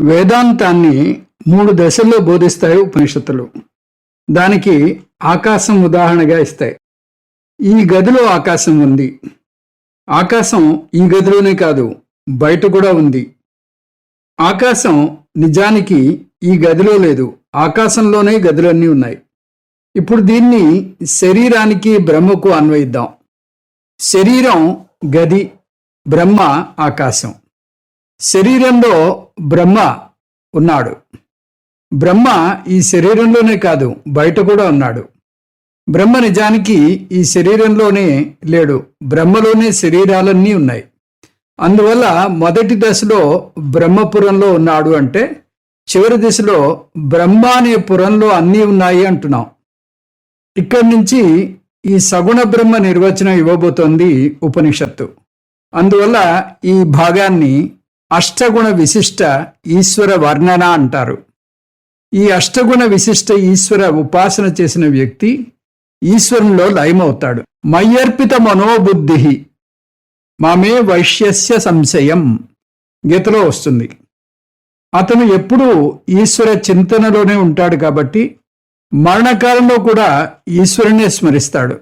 వేదాంతాన్ని మూడు దశల్లో బోధిస్తాయి ఉపనిషత్తులు. దానికి ఆకాశం ఉదాహరణగా ఇస్తాయి. ఈ గదిలో ఆకాశం ఉంది. ఆకాశం ఈ గదిలోనే కాదు బయట కూడా ఉంది. ఆకాశం నిజానికి ఈ గదిలో లేదు. ఆకాశంలోనే గదులన్నీ ఉన్నాయి. ఇప్పుడు దీన్ని శరీరానికి బ్రహ్మకు అన్వయిద్దాం. శరీరం గది బ్రహ్మ ఆకాశం. శరీరంలో బ్రహ్మ ఉన్నాడు. బ్రహ్మ ఈ శరీరంలోనే కాదు బయట కూడా ఉన్నాడు. బ్రహ్మ నిజానికి ఈ శరీరంలోనే లేడు. బ్రహ్మలోనే శరీరాలన్నీ ఉన్నాయి. అందువల్ల మొదటి దశలో బ్రహ్మపురంలో ఉన్నాడు అంటే చివరి దశలో బ్రహ్మ అనే పురంలో అన్నీ ఉన్నాయి అంటున్నాం. ఇక్కడి నుంచి ఈ సగుణ బ్రహ్మ నిర్వచనం ఇవ్వబోతోంది ఉపనిషత్తు. అందువల్ల ఈ భాగాన్ని అష్టగుణ విశిష్ట ఈశ్వర వర్ణన అంటారు. ఈ అష్టగుణ విశిష్ట ఈశ్వర ఉపాసన చేసిన వ్యక్తి ఈశ్వరంలో లయమవుతాడు. మయ్యర్పిత మనోబుద్ధి మామే వైశ్యస్య సంశయం గీతలో వస్తుంది. అతను ఎప్పుడూ ఈశ్వర చింతనలోనే ఉంటాడు కాబట్టి మరణకాలంలో కూడా ఈశ్వరునే స్మరిస్తాడు.